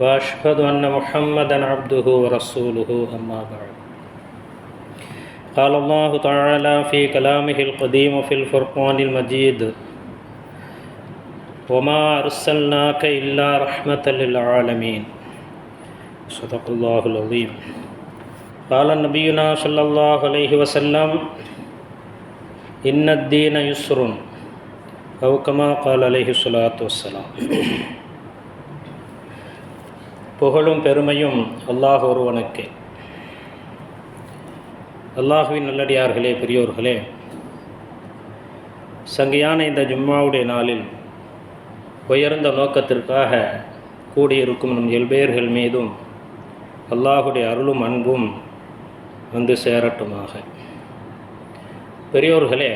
وأشهد أن محمدا عبده ورسوله أما بعد. قال الله تعالى في كلامه القديم في الفرقان المجيد وما أرسلناك إلا رحمة للعالمين. صدق الله العظيم. قال نبينا صلى الله عليه وسلم إن الدين يسر أو كما قال عليه الصلاة والسلام. புகழும் பெருமையும் அல்லாஹ் ஒருவனுக்கு. அல்லாஹுவின் நல்லடியார்களே பெரியோர்களே சங்கையான இந்த ஜும்மாவுடைய நாளில் உயர்ந்த நோக்கத்திற்காக கூடியிருக்கும் நம் எல்பேர்கள் மீதும் அல்லாஹுடைய அருளும் அன்பும் வந்து சேரட்டுமாக. பெரியோர்களே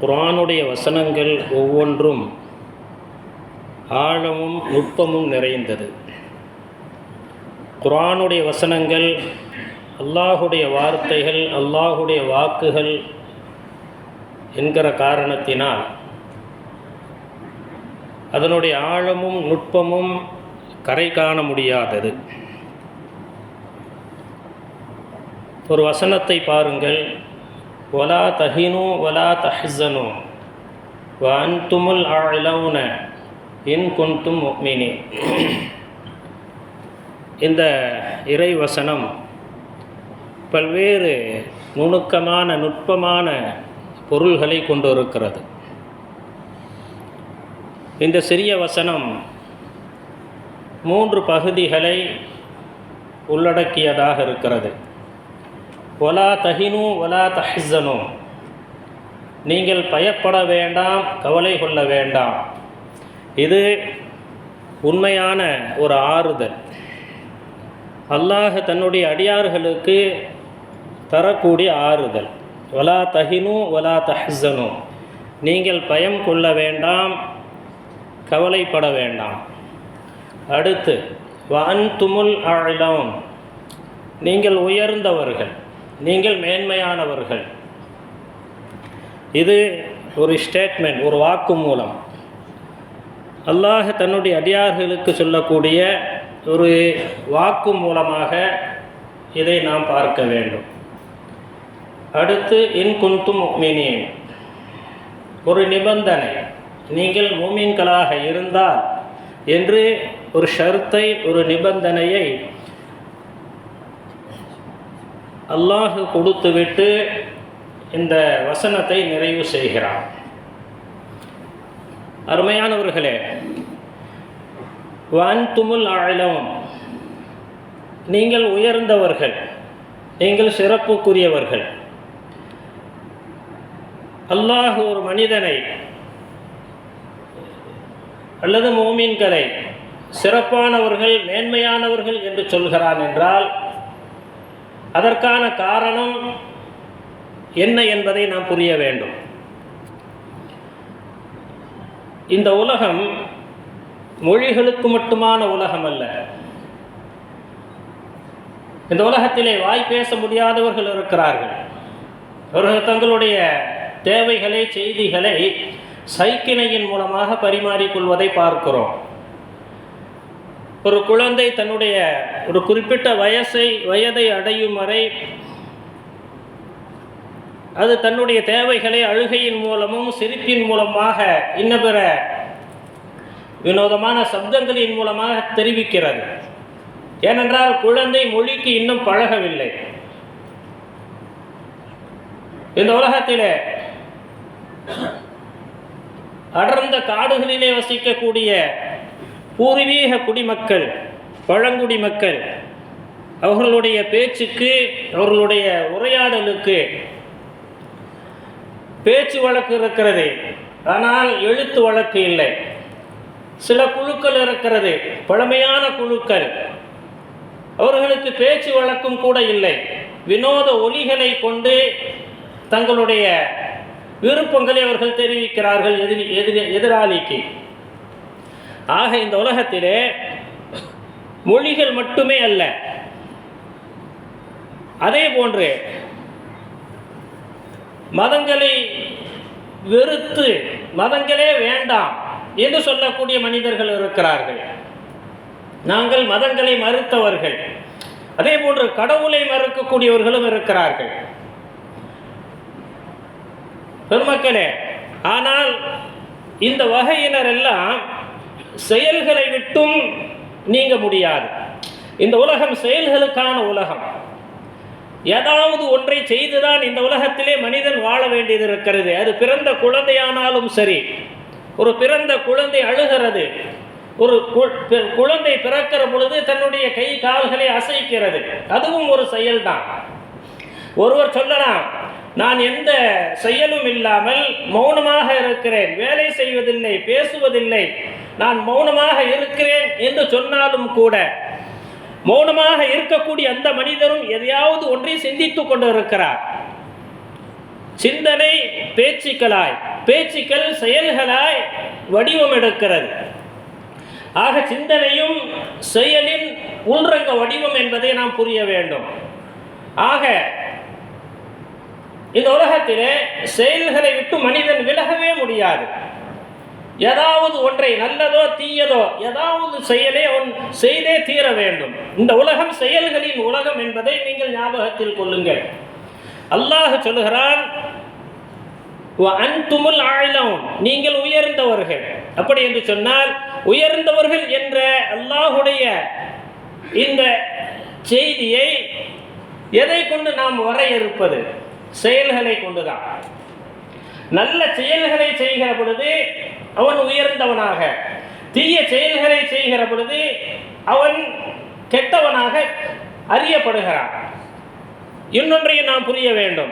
குரானுடைய வசனங்கள் ஒவ்வொன்றும் ஆழமும் நுட்பமும் நிறைந்தது. குரானுடைய வசனங்கள் அல்லாஹுடைய வார்த்தைகள் அல்லாஹுடைய வாக்குகள் என்கிற காரணத்தினால் அதனுடைய ஆழமும் நுட்பமும் கரை காண முடியாதது. ஒரு வசனத்தை பாருங்கள். ஒலா தஹினு வலா வன் வன்துமுல் ஆழவுன இன் குன்தும் மீனி இந்த இறை வசனம் பல்வேறு நுணுக்கமான நுட்பமான பொருள்களை கொண்டிருக்கிறது. இந்த சிறிய வசனம் மூன்று பகுதிகளை உள்ளடக்கியதாக இருக்கிறது. ஒலா தஹினு ஒலா தஹ்சனு நீங்கள் பயப்பட வேண்டாம் கவலை கொள்ள வேண்டாம். இது உண்மையான ஒரு ஆறுதல். அல்லாஹ் தன்னுடைய அடியார்களுக்கு தரக்கூடிய ஆறுதல். வலா தஹினு வலா தஹ்சனு. நீங்கள் பயம் கொள்ள வேண்டாம் கவலைப்பட வேண்டாம். அடுத்து வன் துமுல் ஆழம் நீங்கள் உயர்ந்தவர்கள் நீங்கள் மேன்மையானவர்கள். இது ஒரு ஸ்டேட்மெண்ட் ஒரு வாக்கு மூலம் அல்லாஹ் தன்னுடைய அடியார்களுக்கு சொல்லக்கூடிய ஒரு வாக்கு மூலமாக இதை நாம் பார்க்க வேண்டும். அடுத்து இன் குந்தும் மீனியன் ஒரு நிபந்தனை நீங்கள் மூமீன்களாக இருந்தால் என்று ஒரு ஷர்த்தை ஒரு நிபந்தனையை அல்லாஹு கொடுத்துவிட்டு இந்த வசனத்தை நிறைவு செய்கிறான். அருமையானவர்களே வான் துமுல் ஆழம் நீங்கள் உயர்ந்தவர்கள் நீங்கள் சிறப்புக்குரியவர்கள். அல்லாஹ் ஒரு மனிதனை அல்லது மோமீன்களை சிறப்பானவர்கள் மேன்மையானவர்கள் என்று சொல்கிறான் என்றால் அதற்கான காரணம் என்ன என்பதை நாம் புரிய வேண்டும். இந்த உலகம் மொழிகளுக்கு மட்டுமான உலகம் அல்ல இந்த உலகத்திலே வாய் பேச முடியாதவர்கள் இருக்கிறார்கள். அவர்கள் தங்களுடைய தேவைகளை செய்திகளை சைக்கிணையின் மூலமாக பரிமாறிக்கொள்வதை பார்க்கிறோம். ஒரு குழந்தை தன்னுடைய ஒரு குறிப்பிட்ட வயசை வயதை அடையும் வரை அது தன்னுடைய தேவைகளை அழுகையின் மூலமும் சிரிப்பின் மூலமாக இன்னபிற வினோதமான சப்தங்களின் மூலமாக தெரிவிக்கிறது. ஏனென்றால் குழந்தை மொழிக்கு இன்னும் பழகவில்லை. இந்த உலகத்திலே அடர்ந்த காடுகளிலே வசிக்கக்கூடிய பூர்வீக குடிமக்கள் பழங்குடி மக்கள் அவர்களுடைய பேச்சுக்கு அவர்களுடைய உரையாடலுக்கு பேச்சு வழக்கு இருக்கிறது. ஆனால் எழுத்து வழக்கு இல்லை. சில குழுக்கள் இருக்கிறது. பழமையான குழுக்கள். அவர்களுக்கு பேச்சு வழக்கம் கூட இல்லை. வினோத ஒலிகளை கொண்டு தங்களுடைய விருப்பங்களை அவர்கள் தெரிவிக்கிறார்கள் எதிரி எதிரி எதிராளிக்கு. ஆக இந்த உலகத்திலே மொழிகள் மட்டுமே அல்ல. அதே போன்று மதங்களை வெறுத்து மதங்களே வேண்டாம் என்று சொல்லக்கூடிய மனிதர்கள் இருக்கிறார்கள். நாங்கள் மதங்களை மறுத்தவர்கள். அதே போன்று கடவுளை மறுக்கக்கூடியவர்களும் இருக்கிறார்கள். பெருமக்களே ஆனால் இந்த வகையினர் எல்லாம் செயல்களை விட்டும் நீங்க முடியாது. இந்த உலகம் செயல்களுக்கான உலகம். ஏதாவது ஒன்றை செய்துதான் இந்த உலகத்திலே மனிதன் வாழ வேண்டியது இருக்கிறது அது பிறந்த குழந்தையானாலும் சரி ஒரு பிறந்த குழந்தை அழுகிறது ஒரு கு- குழந்தை பிறக்கிற பொழுது தன்னுடைய கை கால்களை அசைக்கிறது. அதுவும் ஒரு செயல்தான். ஒருவர் சொல்லலாம் நான் எந்த செயலும் இல்லாமல் மௌனமாக இருக்கிறேன். வேலை செய்வதில்லை பேசுவதில்லை. நான் மௌனமாக இருக்கிறேன் என்று சொன்னாலும் கூட மௌனமாக இருக்கக்கூடிய அந்த மனிதரும் எதையாவது ஒன்றை சிந்தித்துக் கொண்டு இருக்கிறார் சிந்தனை பேச்சுக்களாய் பேச்சுக்கள் செயல்களாய் வடிவம் எடுக்கிறது ஆக சிந்தனையும் செயலின் உள்ரங்க வடிவம் என்பதை நாம் புரிய வேண்டும். ஆக இந்த உலகத்திலே செயல்களை விட்டு மனிதன் விலகவே முடியாது. ஏதாவது ஒன்றை நல்லதோ தீயதோ ஏதாவது செயலே ஒன் செய்தே தீர வேண்டும். இந்த உலகம் செயல்களின் உலகம் என்பதை நீங்கள் ஞாபகத்தில் கொள்ளுங்கள். அல்லாஹ் சொல்லுகிறான் அன்துமுல் ஆழம் நீங்கள் உயர்ந்தவர்கள். அப்படி என்று சொன்னால் உயர்ந்தவர்கள் என்ற அல்லாஹுடைய இந்த செய்தியை எதை கொண்டு நாம் வரையறுப்பது? செயல்களை கொண்டுதான். நல்ல செயல்களை செய்கிற பொழுது அவன் உயர்ந்தவனாக. தீய செயல்களை செய்கிற பொழுது அவன் கெட்டவனாக அறியப்படுகிறான். இன்னொன்றையும் நாம் புரிய வேண்டும்.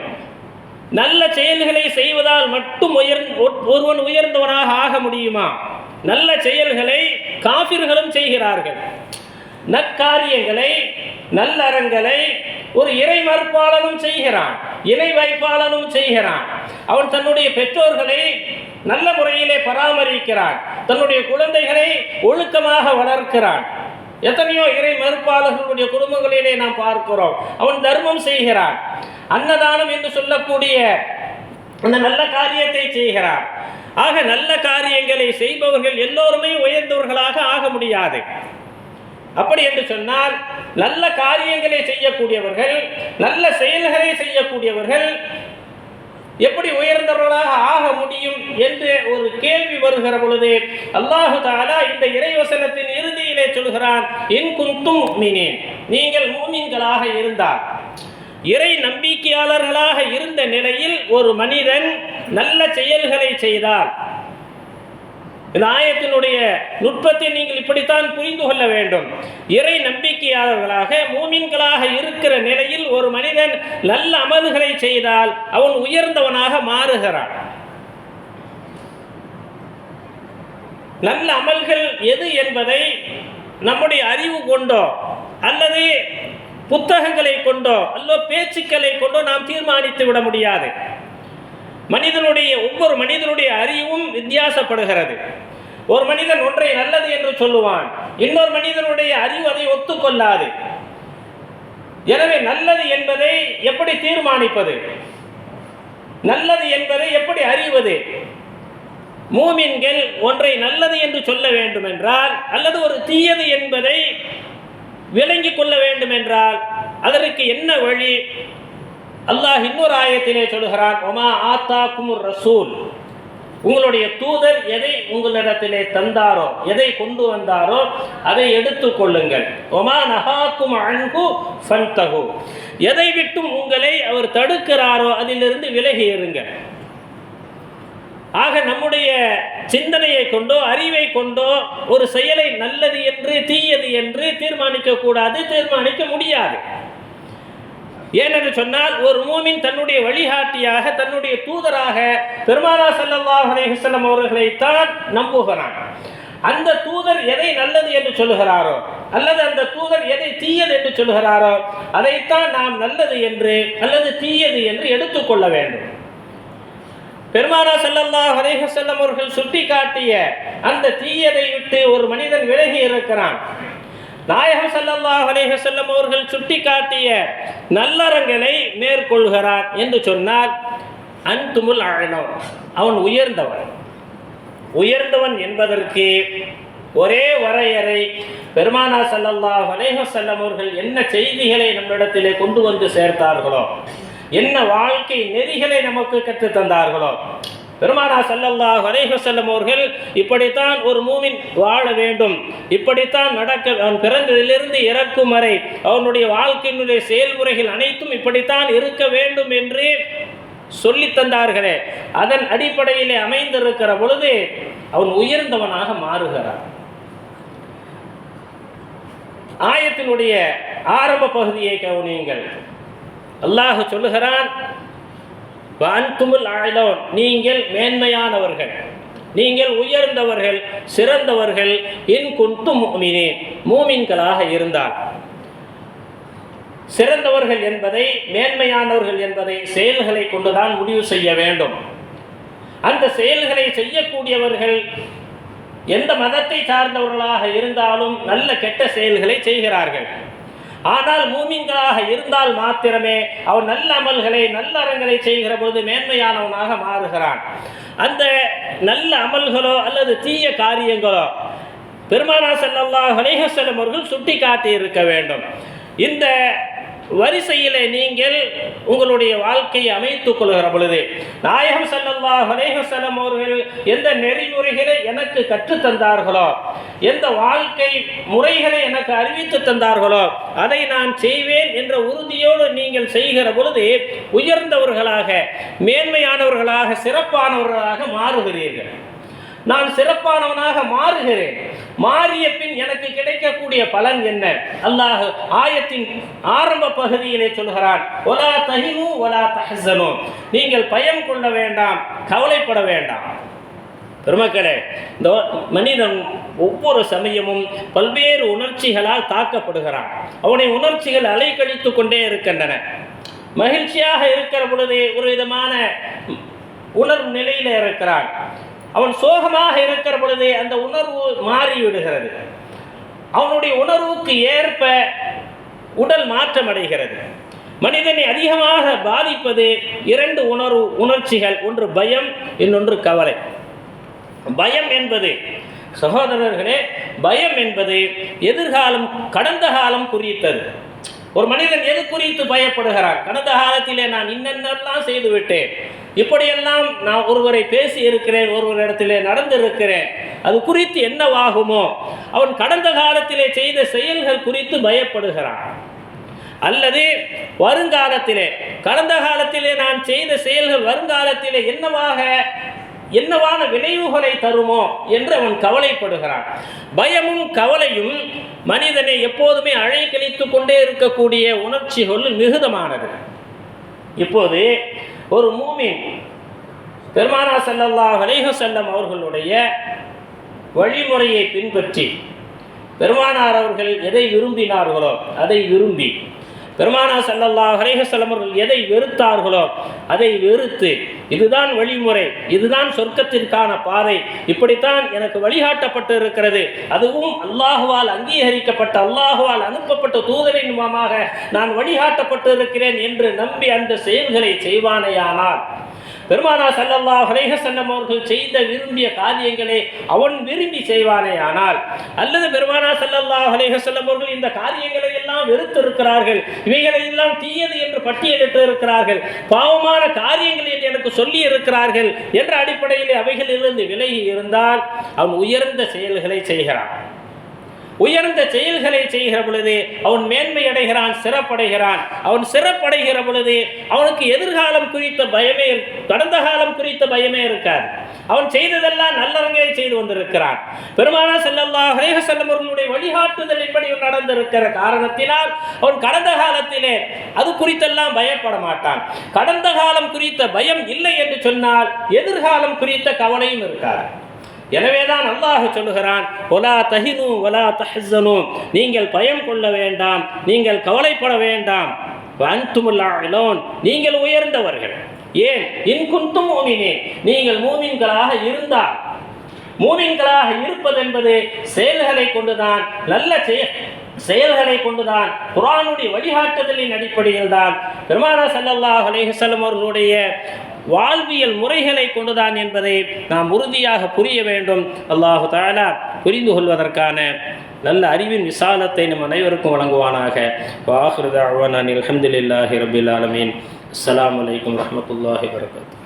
நல்ல செயல்களை செய்வதால் மட்டும் உயர் ஒருவன் உயர்ந்தவனாக ஆக முடியுமா? நல்ல செயல்களை காபிர்களும் செய்கிறார்கள். நற்காரியங்களை நல்லறங்களை ஒரு இறை மறுப்பாளனும் செய்கிறான். இணை வைப்பாளனும் செய்கிறான். அவன் தன்னுடைய பெற்றோர்களை நல்ல முறையிலே பராமரிக்கிறான். தன்னுடைய குழந்தைகளை ஒழுக்கமாக வளர்க்கிறான். எத்தனையோ இறை மறுப்பாளர்களுடைய குடும்பங்களிலே நாம் பார்க்கிறோம். அவன் தர்மம் செய்கிறான். அன்னதானம் என்று சொல்லக்கூடிய அந்த நல்ல காரியத்தை செய்கிறான். ஆக நல்ல காரியங்களை செய்பவர்கள் எல்லோருமே உயர்ந்தவர்களாக ஆக முடியாது. அப்படி என்று சொன்னால் நல்ல காரியங்களை செய்யக்கூடியவர்கள் நல்ல செயல்களை செய்யக்கூடியவர்கள் எப்படி உயர்ந்தவர்களாக ஆக முடியும் என்று ஒரு கேள்வி வருகிற பொழுது அல்லாஹு தாலா இந்த இறைவசனத்தின் இறுதியிலே சொல்கிறான் என் குந்தும் மீனேன் நீங்கள் மூமின்களாக இருந்தால் இறை நம்பிக்கையாளர்களாக இருந்த நிலையில் ஒரு மனிதன் நல்ல செயல்களை செய்தால் இந்த ஆயத்தினுடைய நுட்பத்தை நீங்கள் இப்படித்தான் புரிந்து கொள்ள வேண்டும். இறை நம்பிக்கையாளர்களாக மூமின்களாக இருக்கிற நிலையில் ஒரு மனிதன் நல்ல அமல்களை செய்தால் அவன் உயர்ந்தவனாக மாறுகிறான். நல்ல அமல்கள் எது என்பதை நம்முடைய அறிவு கொண்டோ அல்லது புத்தகங்களை கொண்டோ அல்லோ பேச்சுக்களை கொண்டோ நாம் தீர்மானித்து விட முடியாது. மனிதனுடைய ஒவ்வொரு மனிதனுடைய அறிவும் வித்தியாசப்படுகிறது. ஒரு மனிதன் ஒன்றை நல்லது என்று சொல்லுவான் இன்னொரு மனிதனுடைய அறிவு அதை ஒத்துக்கொள்ளாது. எனவே நல்லது என்பதை எப்படி தீர்மானிப்பது? நல்லது என்பதை எப்படி அறிவது? மூமின்கள் ஒன்றை நல்லது என்று சொல்ல வேண்டும் என்றால் அல்லது ஒரு தீயது என்பதை விளங்கி கொள்ள வேண்டும் என்றால் அதற்கு என்ன வழி? அல்லாஹ் இன்னொரு ஆயத்திலே சொல்கிறான் ஒமா ஆத்தா குமுர் ரசூல். உங்களுடைய தூதர் எதை உங்களிடத்திலே தந்தாரோ எதை கொண்டு வந்தாரோ அதை எடுத்துக் கொள்ளுங்கள். ஒமா நகாக்கும் அன்பு சந்தகு எதை விட்டும் உங்களை அவர் தடுக்கிறாரோ அதிலிருந்து விலகி இருங்கள். ஆக நம்முடைய சிந்தனையை கொண்டோ அறிவை கொண்டோ ஒரு செயலை நல்லது என்று தீயது என்று தீர்மானிக்க கூடாது தீர்மானிக்க முடியாது. ஏனென்று சொன்னால் ஒரு மூமின் தன்னுடைய வழிகாட்டியாக தன்னுடைய தூதராக பெருமானா ஸல்லல்லாஹு அலைஹி அவர்களைத்தான் நம்புகிறான். அந்த தூதர் எதை நல்லது என்று சொல்லுகிறாரோ அல்லது அந்த தூதர் எதை தீயது என்று சொல்லுகிறாரோ அதைத்தான் நாம் நல்லது என்று அல்லது தீயது என்று எடுத்துக்கொள்ள வேண்டும். பெருமானா ஸல்லல்லாஹு அலைஹி செல்லம் அவர்கள் சுட்டி காட்டிய அந்த தீயதை விட்டு ஒரு மனிதன் விலகி இருக்கிறான். நாயகம் ஸல்லல்லாஹு அலைஹி செல்லம் அவர்கள் சுட்டி காட்டிய நல்லறங்களை மேற்கொள்கிறான் என்று சொன்னால் அன்துமுல் அழனம் அவன் உயர்ந்தவன். உயர்ந்தவன் என்பதற்கு ஒரே வரையறை பெருமானா செல்லல்லா அலைஹி செல்லம் அவர்கள் என்ன செய்திகளை நம்மிடத்திலே கொண்டு வந்து சேர்த்தார்களோ என்ன வாழ்க்கை நெறிகளை நமக்கு கற்றுத் தந்தார்களோ பெருமானா ஸல்லல்லாஹு அலைஹி செல்லும் அவர்கள் இப்படித்தான் ஒரு மூமின் வாழ வேண்டும். இப்படித்தான் நடக்க அவன் பிறந்ததிலிருந்து இறக்கும் வரை அவனுடைய வாழ்க்கையினுடைய செயல்முறைகள் அனைத்தும் இப்படித்தான் இருக்க வேண்டும் என்று சொல்லி தந்தார்களே. அதன் அடிப்படையிலே அமைந்திருக்கிற பொழுது அவன் உயர்ந்தவனாக மாறுகிறான். ஆயத்தினுடைய ஆரம்ப பகுதியை கவனியுங்கள். அல்லாஹ் சொல்லுகிறான் வான்துமுல் ஆயிலோன் நீங்கள் மேன்மையானவர்கள். நீங்கள் உயர்ந்தவர்கள் சிறந்தவர்கள். இன் குண்டு மூமினேன். மூமின்களாக இருந்தால். சிறந்தவர்கள் என்பதை மேன்மையானவர்கள் என்பதை செயல்களை கொண்டுதான் முடிவு செய்ய வேண்டும். அந்த செயல்களை செய்யக்கூடியவர்கள் எந்த மதத்தை சார்ந்தவர்களாக இருந்தாலும் நல்ல கெட்ட செயல்களை செய்கிறார்கள். ஆனால் மூமின்களாக இருந்தால் மாத்திரமே அவன் நல்ல அமல்களை நல்ல அறங்களை செய்கிற பொழுது மேன்மையானவனாக மாறுகிறான். அந்த நல்ல அமல்களோ அல்லது தீய காரியங்களோ பெருமானா செல்லல்லா அலைஹி அவர்கள் சுட்டி காட்டி இருக்க வேண்டும். இந்த வரிசையிலே நீங்கள் உங்களுடைய வாழ்க்கையை அமைத்துக் கொள்கிற பொழுது நாயகம் செல்லல்லா அலைஹி வஸல்லம் அவர்கள் எந்த நெறிமுறைகளை எனக்கு கற்றுத் தந்தார்களோ எந்த வாழ்க்கை முறைகளை எனக்கு அறிவித்து தந்தார்களோ அதை நான் செய்வேன் என்ற உறுதியோடு நீங்கள் செய்கிற பொழுது உயர்ந்தவர்களாக மேன்மையானவர்களாக சிறப்பானவர்களாக மாறுகிறீர்கள். நான் சிறப்பானவனாக மாறுகிறேன். மாறிய பின் எனக்கு கிடைக்கக்கூடிய பலன் என்ன? அல்லாஹ் ஆயத்தின் ஆரம்ப பகுதியிலே சொல்கிறான் ஒலா தஹினு ஒலா தஹசனு. நீங்கள் பயம் கொள்ள வேண்டாம் கவலைப்பட வேண்டாம். பெருமக்களே இந்த மனிதன் ஒவ்வொரு சமயமும் பல்வேறு உணர்ச்சிகளால் தாக்கப்படுகிறான். அவனை உணர்ச்சிகள் அலைக்கழித்து கொண்டே இருக்கின்றன. மகிழ்ச்சியாக இருக்கிற பொழுது ஒரு விதமான உணர்வு நிலையில் இருக்கிறான். அவன் சோகமாக இருக்கிற பொழுதே அந்த உணர்வு மாறிவிடுகிறது. அவனுடைய உணர்வுக்கு ஏற்ப உடல் மாற்றம் அடைகிறது மனிதனை அதிகமாக பாதிப்பது இரண்டு உணர்வு உணர்ச்சிகள் ஒன்று பயம் இன்னொன்று கவலை. பயம் என்பது சகோதரர்களே பயம் என்பது எதிர்காலம் கடந்த காலம் குறித்தது. ஒரு மனிதன் எது குறித்து பயப்படுகிறான்? கடந்த காலத்திலே நான் இன்னென்னெல்லாம் செய்து விட்டேன் இப்படியெல்லாம் நான் ஒருவரை பேசி இருக்கிறேன் ஒருவரிடத்திலே நடந்திருக்கிறேன். அது குறித்து என்னவாகுமோ? அவன் கடந்த காலத்திலே செய்த செயல்கள் குறித்து பயப்படுகிறான். அல்லது வருங்காலத்திலே கடந்த காலத்திலே நான் செய்த செயல்கள் வருங்காலத்திலே என்னவாக என்னவான விளைவுகளை தருமோ என்று அவன் கவலைப்படுகிறான். பயமும் கவலையும் மனிதனை எப்போதுமே அழைக்கழித்து கொண்டே இருக்கக்கூடிய உணர்ச்சிகள் மிகுதமானது. இப்போது ஒரு மூமின் பெருமானா செல்லல்லா வலைக செல்லம் அவர்களுடைய வழிமுறையை பின்பற்றி பெருமானார் அவர்கள் எதை விரும்பினார்களோ அதை விரும்பி பெருமானா ஸல்லல்லாஹு அலைஹி எதை வெறுத்தார்களோ அதை வெறுத்து இதுதான் வழிமுறை இதுதான் சொர்க்கத்திற்கான பாதை இப்படித்தான் எனக்கு வழிகாட்டப்பட்டு இருக்கிறது அதுவும் அல்லாஹுவால் அங்கீகரிக்கப்பட்ட அல்லாஹுவால் அனுப்பப்பட்ட தூதரின் மூலமாக நான் வழிகாட்டப்பட்டு இருக்கிறேன் என்று நம்பி அந்த செயல்களை செய்வானேயானால் பெருமானா ஸல்லல்லாஹு அலைஹி செல்லம் அவர்கள் செய்த விரும்பிய காரியங்களை அவன் விரும்பி செய்வானே ஆனால் அல்லது பெருமானா ஸல்லல்லாஹு அலைஹி செல்லம் அவர்கள் இந்த காரியங்களை எல்லாம் வெறுத்திருக்கிறார்கள் இவைகளை எல்லாம் தீயது என்று பட்டியலிட்டு இருக்கிறார்கள் பாவமான காரியங்கள் என்று எனக்கு சொல்லி இருக்கிறார்கள் என்ற அடிப்படையில் அவைகளிலிருந்து விலகி இருந்தால் அவன் உயர்ந்த செயல்களை செய்கிறான். உயர்ந்த செயல்களை செய்கிற பொழுது அவன் மேன்மை அடைகிறான் சிறப்படைகிறான். அவன் சிறப்படைகிற பொழுது அவனுக்கு எதிர்காலம் குறித்த பயமே கடந்த காலம் குறித்த பயமே இருக்காது. அவன் செய்ததெல்லாம் நல்லவங்களை செய்து வந்திருக்கிறான் பெருமானா செல்லல்லா ஹரேக செல்லமர்களுடைய வழிகாட்டுதல் இப்படி நடந்திருக்கிற காரணத்தினால் அவன் கடந்த காலத்திலே அது குறித்தெல்லாம் பயப்பட மாட்டான். கடந்த காலம் குறித்த பயம் இல்லை என்று சொன்னால் எதிர்காலம் குறித்த கவலையும் இருக்காது. எனவேதான் அல்லாஹ் சொல்லுகிறான் ஒலா தஹினு ஒலா தஹனு நீங்கள் பயம் கொள்ள வேண்டாம் நீங்கள் கவலைப்பட வேண்டாம். அன்துமுல்லாலோன் நீங்கள் உயர்ந்தவர்கள். ஏன்? இன் குந்தும் மூமினே நீங்கள் மூமின்களாக இருந்தால் மூமின்களாக இருப்பது என்பது செயல்களை கொண்டுதான் நல்ல செயல் செயல்களை கொண்டுதான் குரானுடைய வழிகாட்டுதலின் அடிப்படையில் தான் பெருமானா சல்லல்லாஹ் அலேஹல்லம் அவர்களுடைய வாழ்வியல் முறைகளை கொண்டுதான் என்பதை நாம் உறுதியாக புரிய வேண்டும். அல்லாஹு தாலா புரிந்து கொள்வதற்கான நல்ல அறிவின் விசாலத்தை நம் அனைவருக்கும் வழங்குவானாக. வாஹிருதாவான் அஹமதுல்லாஹி ரபில் ஆலமீன். அஸ்லாம் வலைக்கம் வரமத்துல்லாஹி வரகாத்து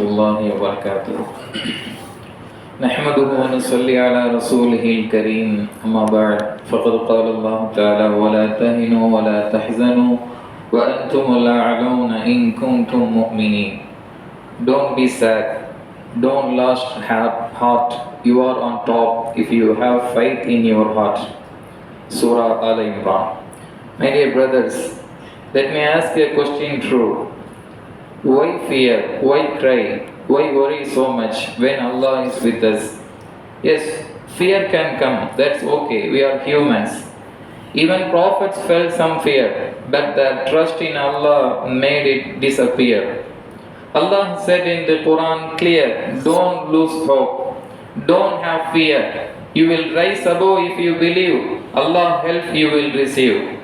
الله وبركاته نحمده ونصلي على رسوله الكريم أما بعد فقد قال الله تعالى ولا تهنوا ولا تحزنوا وأنتم الأعلون إن كنتم مؤمنين Don't be sad. Don't lose heart. You are on top if you have faith in your heart. Surah Al Imran. My dear brothers, let me ask you a question true. Why fear? Why cry? Why worry so much when Allah is with us? Yes, fear can come, that's okay, we are humans. Even prophets felt some fear, but their trust in Allah made it disappear. Allah said in the Quran clear, don't lose hope, don't have fear. You will rise above if you believe, Allah help you will receive.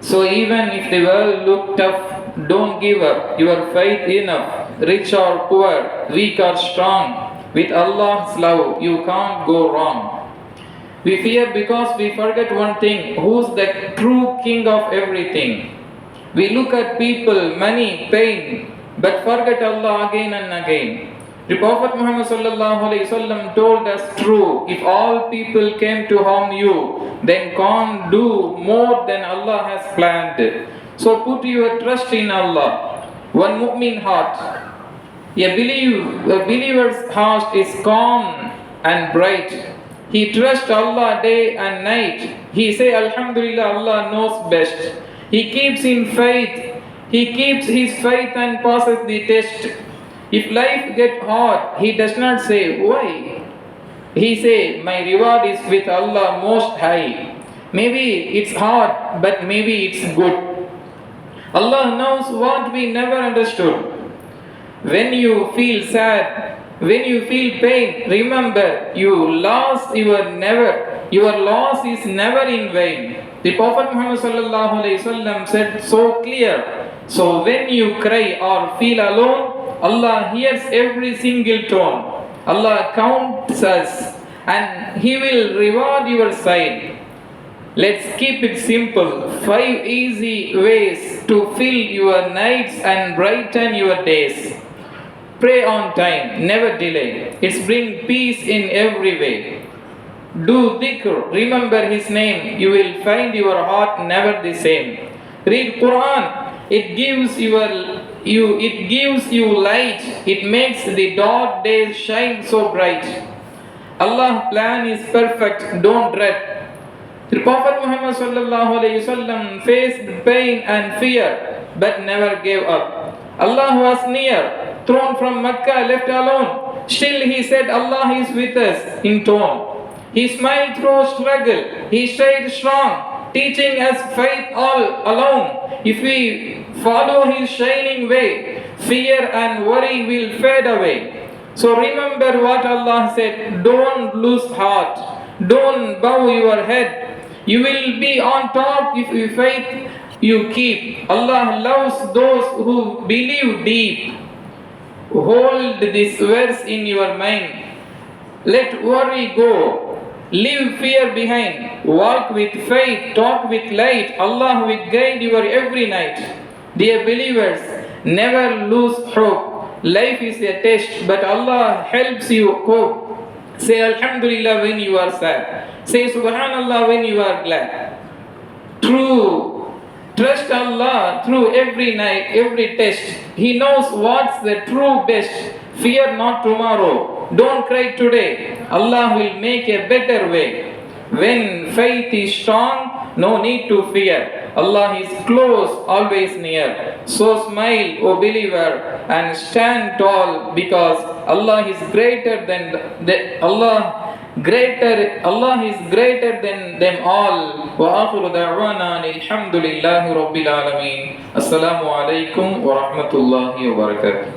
So even if the world look tough, don't give up your faith enough. Rich or poor, weak or strong, with Allah's love you can't go wrong. We fear because we forget one thing who's the true king of everything. We look at people, money, pain, but forget Allah again and again. The Prophet Muhammad told us true. If all people came to harm you, then can't do more than Allah has planned. So put your trust in Allah. One mu'min heart. A, believe, a believer's heart is calm and bright. He trusts Allah day and night. He say Alhamdulillah Allah knows best. He keeps in faith. He keeps his faith and passes the test. If life get hard, he does not say why. He say my reward is with Allah most high. Maybe it's hard, but maybe it's good. Allah knows what we never understood. When you feel sad, when you feel pain, remember you lost your never, your loss is never in vain. The Prophet Muhammad said so clear. So when you cry or feel alone, Allah hears every single tone. Allah counts us and He will reward your side. Let's keep it simple. Five easy ways to fill your nights and brighten your days. Pray on time, never delay. It's bring peace in every way. Do dhikr, remember his name. You will find your heart never the same. Read Quran. It gives your you it gives you light. It makes the dark days shine so bright. Allah plan is perfect. Don't dread. The Prophet Muhammad faced pain and fear but never gave up. Allah was near, thrown from Mecca, left alone. Still he said Allah is with us in tone. He smiled through struggle. He stayed strong, teaching us faith all alone. If we follow his shining way, fear and worry will fade away. So remember what Allah said, don't lose heart. Don't bow your head. You will be on top if you faith you keep. Allah loves those who believe deep. Hold this verse in your mind. Let worry go. Leave fear behind. Walk with faith. Talk with light. Allah will guide your every night. Dear believers, never lose hope. Life is a test, but Allah helps you cope. Say Alhamdulillah when you are sad. Say Subhanallah when you are glad. True Trust Allah through every night, every test. He knows what's the true best. Fear not tomorrow. Don't cry today. Allah will make a better way. When faith is strong, no need to fear. Allah is close, always near. So smile, O believer, and stand tall because Allah is greater than the, Allah greater Allah is greater than them all وآخر دعوانا الحمد لله رب العالمين السلام عليكم ورحمة الله وبركاته